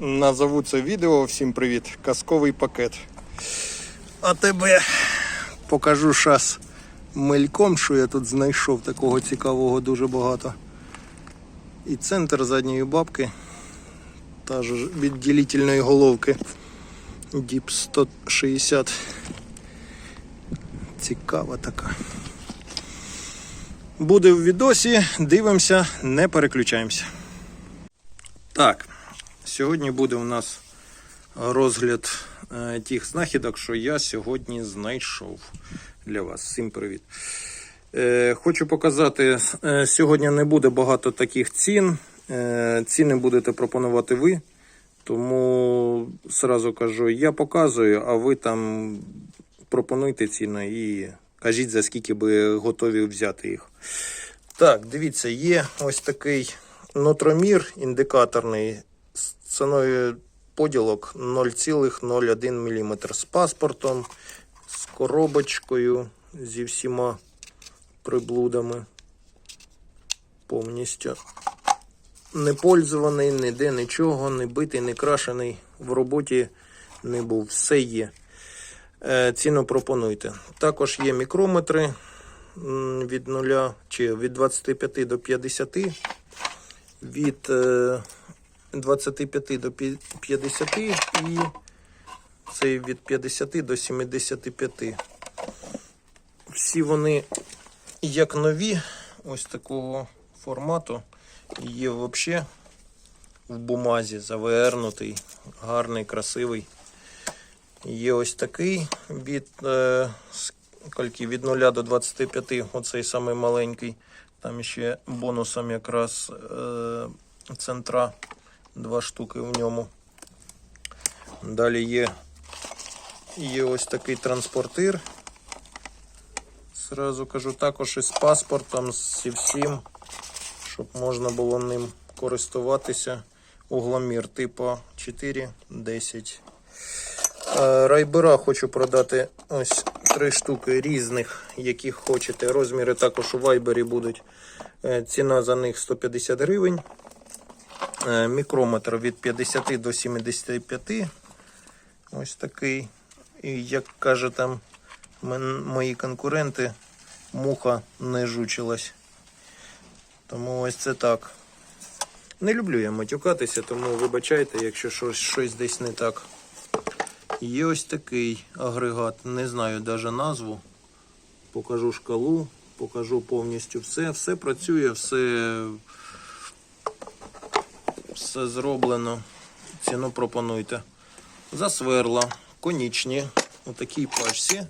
Назову це відео. Всім привіт. Казковий пакет. А тебе покажу щас мельком, що я тут знайшов такого цікавого дуже багато. І центр задньої бабки. Та ж відділительної головки. Діп 160. Цікава така. Буде в відосі, дивимося, не переключаємося. Так, сьогодні буде у нас розгляд е, тих знахідок, що я сьогодні знайшов для вас. Всім привіт. Е, хочу показати, е, сьогодні не буде багато таких цін. Ціни будете пропонувати ви. Тому сразу кажу, я показую, а ви там пропонуйте ціни і кажіть, за скільки ви готові взяти їх. Так, дивіться, є ось такий нутромір індикаторний ціною поділок 0,01 мм з паспортом, з коробочкою зі всіма приблудами. Повністю не пользований, ніде нічого, не битий, не крашений. В роботі не був. Все є. Е, Ціну пропонуйте. Також є мікрометри від 0 чи від 25 до 50, від е, 25 до 50 і цей від 50 до 75. Всі вони як нові, ось такого формату. Є взагалі в бумазі завернутий, гарний, красивий. Є ось такий від, е, скільки, від 0 до 25, оцей самий маленький. Там ще бонусом якраз е, центра, два штуки в ньому. Далі є, є ось такий транспортир. Сразу кажу, також із паспортом, зі всім, щоб можна було ним користуватися. Угломір типу 4-10. Е, Райбера хочу продати ось три штуки різних, яких хочете. Розміри також у вайбері будуть. Е, Ціна за них 150 гривень. Е, Мікрометр від 50 до 75. Ось такий. І як каже там мої конкуренти, муха не жучилась. Тому ось це так. Не люблю я матюкатися, тому вибачайте, якщо щось, щось десь не так. Є ось такий агрегат, не знаю навіть назву. Покажу шкалу, покажу повністю все. Все працює, все, все зроблено. Ціну пропонуйте. Засверла, конічні, у такій пачці.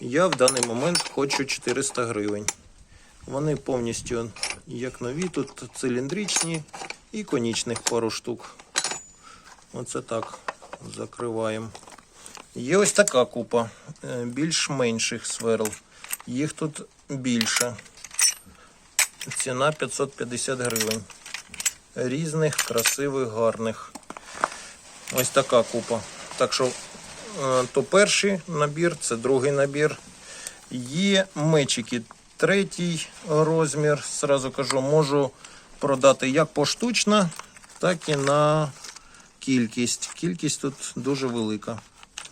Я в даний момент хочу 400 гривень. Вони повністю як нові, тут циліндричні і конічних пару штук. Оце так закриваємо. Є ось така купа е, більш менших сверл. Їх тут більше. Ціна 550 гривень. Різних, красивих, гарних. Ось така купа. Так що е, то перший набір, це другий набір. Є мечики. Третій розмір. Сразу кажу, можу продати як поштучно, так і на кількість. Кількість тут дуже велика,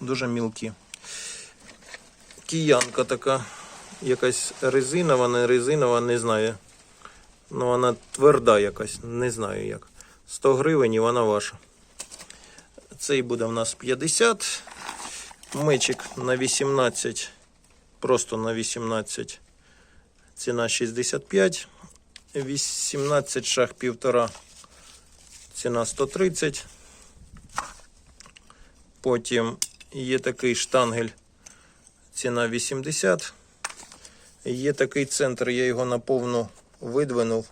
дуже мілкі. Киянка така, якась резинова, не резинова, не знаю. Ну, вона тверда якась, не знаю як. 100 гривень і вона ваша. Цей буде в нас 50. Мечик на 18. Просто на 18. Ціна 65. 18 шаг півтора. Ціна 130. Потім є такий штангель. Ціна 80. Є такий центр, я його наповну видвинув.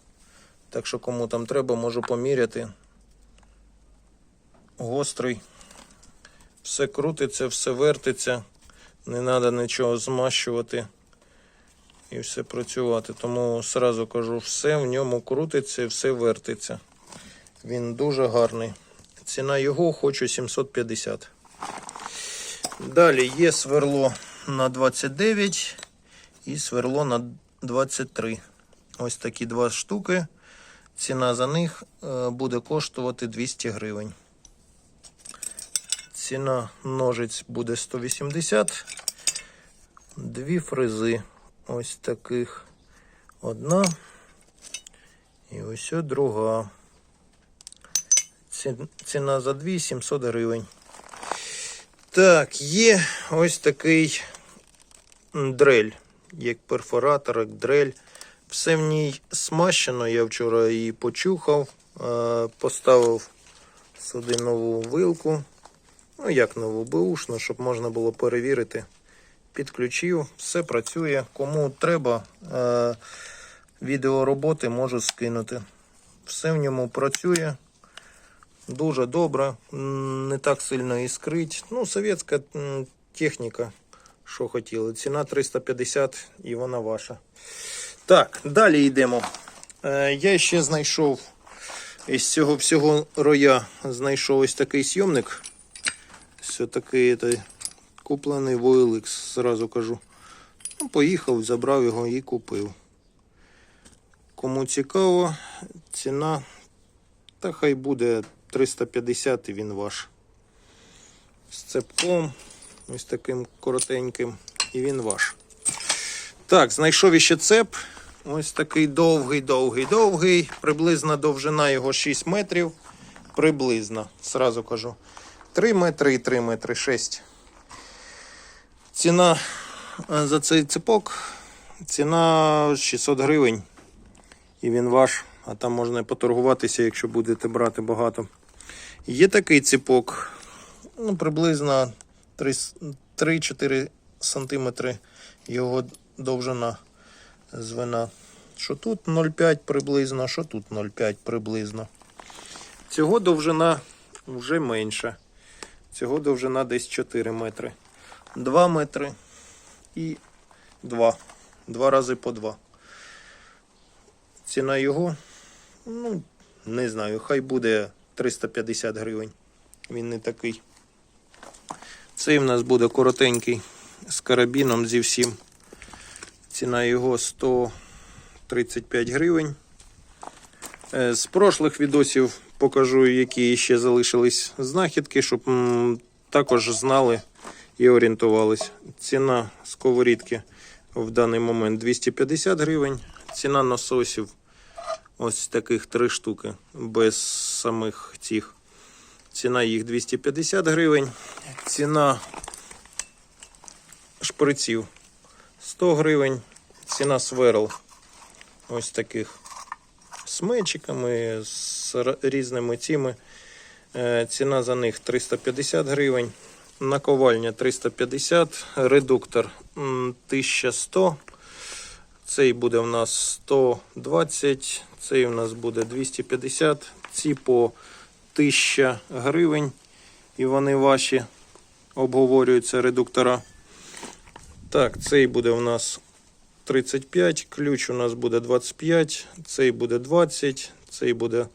Так що кому там треба, можу поміряти. Гострий. Все крутиться, все вертиться. Не треба нічого змащувати і все працювати. Тому сразу кажу, все в ньому крутиться і все вертиться. Він дуже гарний. Ціна його хочу 750. Далі є сверло на 29 і сверло на 23. Ось такі два штуки. Ціна за них е, буде коштувати 200 гривень. Ціна ножиць буде 180. Дві фрези. Ось таких. Одна. І ось друга. Ціна за дві 700 гривень. Так, є ось такий дрель, як перфоратор, як дрель. Все в ній смащено. Я вчора її почухав, е, поставив сюди нову вилку. Ну, як нову беушну, щоб можна було перевірити. Підключив, все працює. Кому треба е, відео роботи, можу скинути. Все в ньому працює. Дуже добре, не так сильно іскрить. Ну, совєтська техніка, що хотіли. Ціна 350 і вона ваша. Так, далі йдемо. Е, я ще знайшов із цього всього роя знайшов ось такий сйомник. Все такий той, куплений в OLX, зразу кажу. Ну, поїхав, забрав його і купив. Кому цікаво, ціна, та хай буде 350 і він ваш. З цепком, ось таким коротеньким, і він ваш. Так, знайшов іще цеп. Ось такий довгий, довгий, довгий. Приблизна довжина його 6 метрів. Приблизно, сразу кажу. 3 метри і 3 метри 6. Ціна е, за цей цепок. Ціна 600 гривень. І він ваш. А там можна поторгуватися, якщо будете брати багато. Є такий ціпок. Ну, приблизно 3-4 сантиметри його довжина звена. Що тут 0,5 приблизно, що тут 0,5 приблизно. Цього довжина вже менша. Цього довжина десь 4 метри. 2 метри і 2. Два рази по 2. Ціна його, ну, не знаю, хай буде 350 гривень. Він не такий. Цей в нас буде коротенький з карабіном зі всім. Ціна його 135 гривень. Е, З прошлих відосів покажу, які ще залишились знахідки, щоб також знали і орієнтувались. Ціна сковорідки в даний момент 250 гривень. Ціна насосів ось таких три штуки без самих цих. Ціна їх 250 гривень. Ціна шприців 100 гривень. Ціна сверл ось таких з з різними цими. Е, Ціна за них 350 гривень. Наковальня 350, редуктор 1100. Цей буде в нас 120, цей у нас буде 250. Ці по 1000 гривень. І вони ваші обговорюються редуктора. Так, цей буде у нас 35, ключ у нас буде 25, цей буде 20, цей буде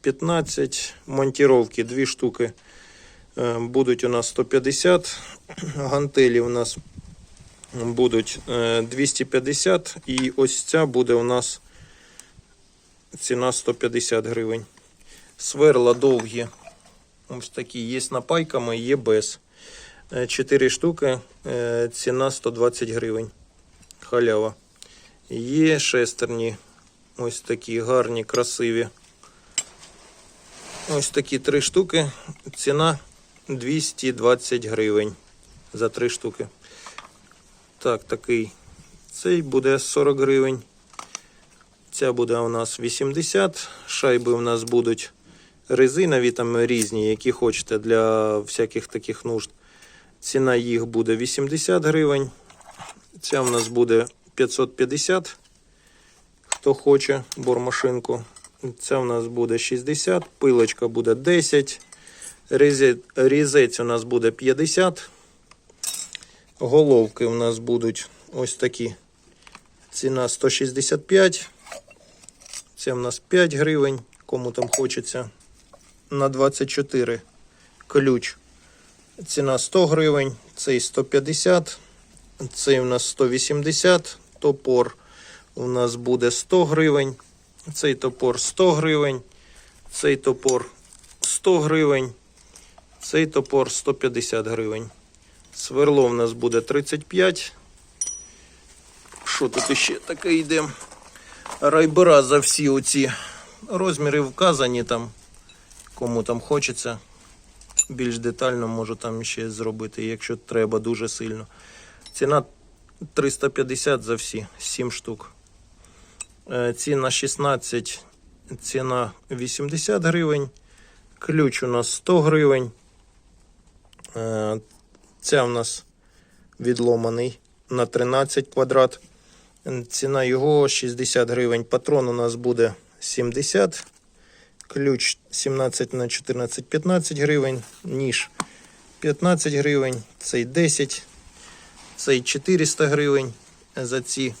15. Монтіровки дві штуки е, будуть у нас 150. Гантелі у нас будуть е, 250. І ось ця буде у нас ціна 150 гривень. Сверла довгі. Ось такі є з напайками, є без. 4 штуки, е, ціна 120 гривень. Халява. Є шестерні. Ось такі гарні, красиві. Ось такі три штуки. Ціна 220 гривень за три штуки. Так, такий. Цей буде 40 гривень. Ця буде у нас 80. Шайби у нас будуть резинові, там різні, які хочете для всяких таких нужд. Ціна їх буде 80 гривень. Ця в нас буде 550. Хто хоче бормашинку. Ця в нас буде 60, пилочка буде 10. Різець у нас буде 50. Головки у нас будуть ось такі. Ціна 165. Це в нас 5 гривень. Кому там хочеться. На 24 ключ. Ціна 100 гривень, цей 150, цей у нас 180, топор у нас буде 100 гривень, цей топор 100 гривень, цей топор 100 гривень, Цей топор 150 гривень. Сверло в нас буде 35. Що тут іще таке йде? Райбера за всі оці розміри вказані там. Кому там хочеться. Більш детально можу там ще зробити, якщо треба дуже сильно. Ціна 350 за всі, 7 штук. Е, Ціна 16, ціна 80 гривень. Ключ у нас 100 гривень. Е, Ця в нас відломаний на 13 квадрат. Ціна його 60 гривень. Патрон у нас буде 70. Ключ 17 на 14 15 гривень. Ніж 15 гривень. Цей 10. Цей 400 гривень за ці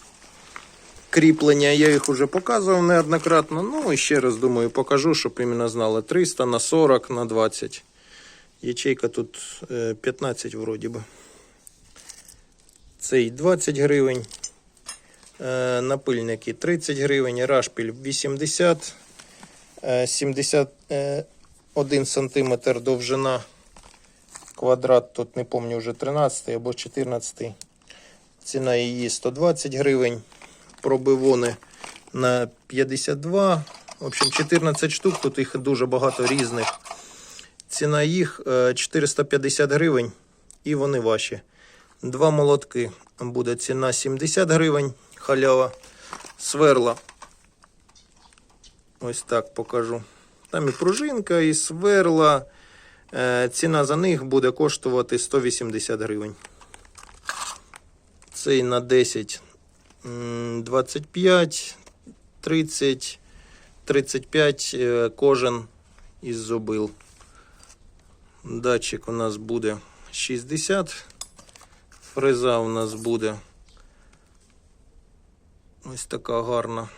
кріплення. Я їх вже показував неоднократно. Ну і ще раз думаю, покажу, щоб іменно знали. 300 на 40 на 20. Ячейка тут е, 15 вроді би. Цей 20 гривень. Е, Напильники 30 гривень. Рашпіль 80. е, 71 сантиметр довжина. Квадрат тут не пам'ятаю вже 13 або 14. Ціна її 120 гривень. Пробивони на 52. В общем, 14 штук. Тут їх дуже багато різних. Ціна їх е, 450 гривень. І вони ваші. Два молотки. Буде ціна 70 гривень. Халява. Сверла. Ось так покажу. Там і пружинка, і сверла. Е, Ціна за них буде коштувати 180 гривень. Цей на 10 м, 25, 30, 35 е, кожен із зубил. Датчик у нас буде 60. Фреза у нас буде ось така гарна.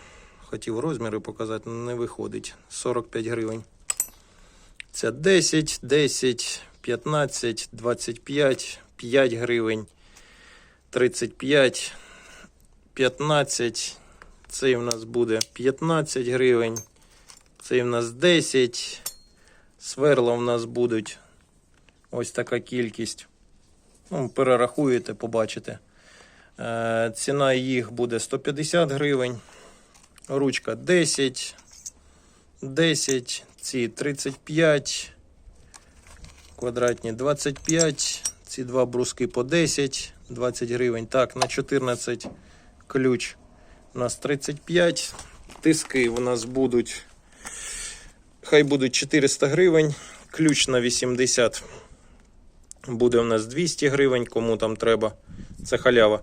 Хотів розміри показати, але не виходить. 45 гривень. Це 10, 10, 15, 25, 5 гривень, 35, 15. Цей у нас буде 15 гривень. Цей у нас 10. Сверла у нас будуть ось така кількість. Ну, перерахуєте, побачите. Е, ціна їх буде 150 гривень. Ручка 10. 10, ці 35, квадратні 25, ці два бруски по 10, 20 гривень. Так, на 14 ключ у нас 35. Тиски у нас будуть, хай будуть 400 гривень. Ключ на 80 буде у нас 200 гривень, кому там треба. Це халява.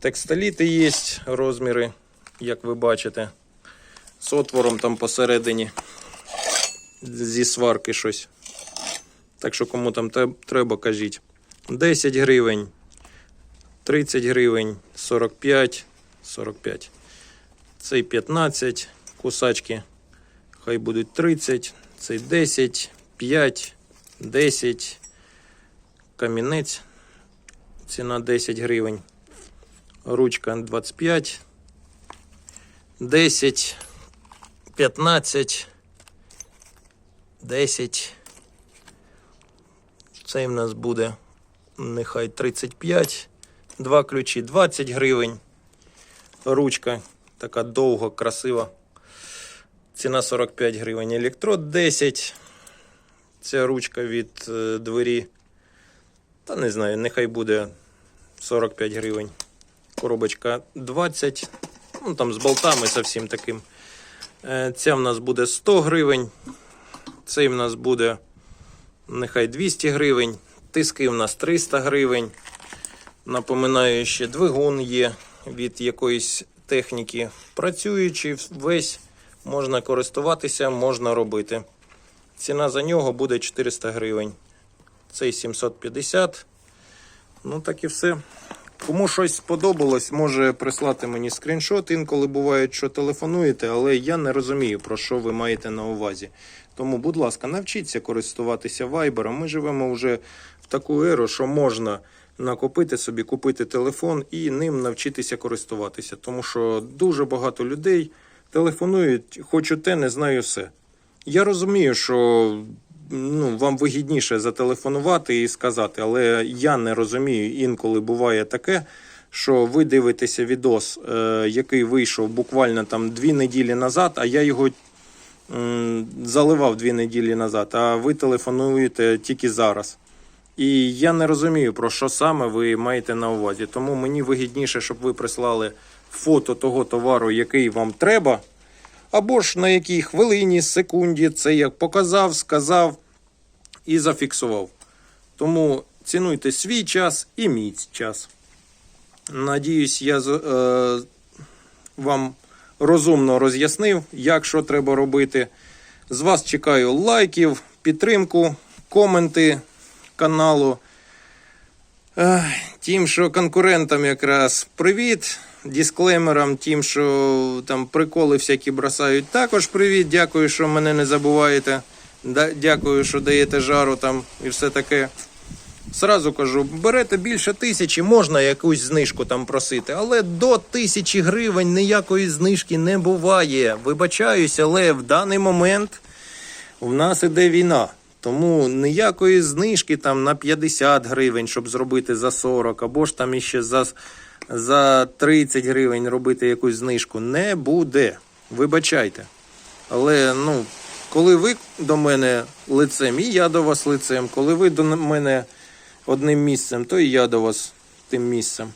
Текстоліти є, розміри, як ви бачите з отвором там посередині зі сварки щось. Так що кому там треба, кажіть. 10 гривень, 30 гривень, 45, 45. Цей 15, кусачки хай будуть 30, цей 10, 5, 10, камінець, ціна 10 гривень, ручка 25, 10, 15, 10. Цей в нас буде нехай 35. Два ключі 20 гривень. Ручка така довга, красива. Ціна 45 гривень. Електрод 10. Ця ручка від е, двері. Та не знаю, нехай буде 45 гривень. Коробочка 20. Ну там з болтами зовсім таким. Е, Ця в нас буде 100 гривень. Цей в нас буде нехай 200 гривень. Тиски в нас 300 гривень. Напоминаю, ще двигун є від якоїсь техніки. Працюючий весь можна користуватися, можна робити. Ціна за нього буде 400 гривень. Цей 750. Ну так і все. Кому щось сподобалось, може прислати мені скріншот. Інколи буває, що телефонуєте, але я не розумію, про що ви маєте на увазі. Тому, будь ласка, навчіться користуватися Viber. Ми живемо вже в таку еру, що можна накопити собі, купити телефон і ним навчитися користуватися. Тому що дуже багато людей телефонують, хочу те, не знаю все. Я розумію, що ну, вам вигідніше зателефонувати і сказати. Але я не розумію, інколи буває таке, що ви дивитеся відос, е, який вийшов буквально там дві неділі назад, а я його заливав дві неділі назад, а ви телефонуєте тільки зараз. І я не розумію, про що саме ви маєте на увазі. Тому мені вигідніше, щоб ви прислали фото того товару, який вам треба, або ж на якій хвилині, секунді це як показав, сказав і зафіксував. Тому цінуйте свій час і мій час. Надіюсь, я е, вам розумно роз'яснив, як що треба робити. З вас чекаю лайків, підтримку, коменти каналу. Тим, що конкурентам якраз привіт. Дисклеймерам, тим, що там приколи всякі бросають, також привіт. Дякую, що мене не забуваєте. Дякую, що даєте жару там і все таке. Сразу кажу, берете більше тисячі, можна якусь знижку там просити, але до тисячі гривень ніякої знижки не буває. Вибачаюсь, але в даний момент в нас іде війна. Тому ніякої знижки там на 50 гривень, щоб зробити за 40, або ж там іще за, за 30 гривень робити якусь знижку, не буде. Вибачайте. Але ну, коли ви до мене лицем, і я до вас лицем, коли ви до мене одним місцем, то і я до вас тим місцем.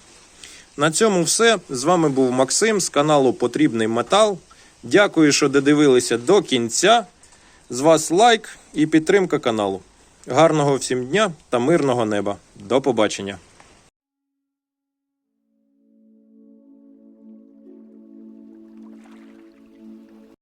На цьому все. З вами був Максим з каналу Потрібний Метал. Дякую, що додивилися до кінця. З вас лайк і підтримка каналу. Гарного всім дня та мирного неба. До побачення!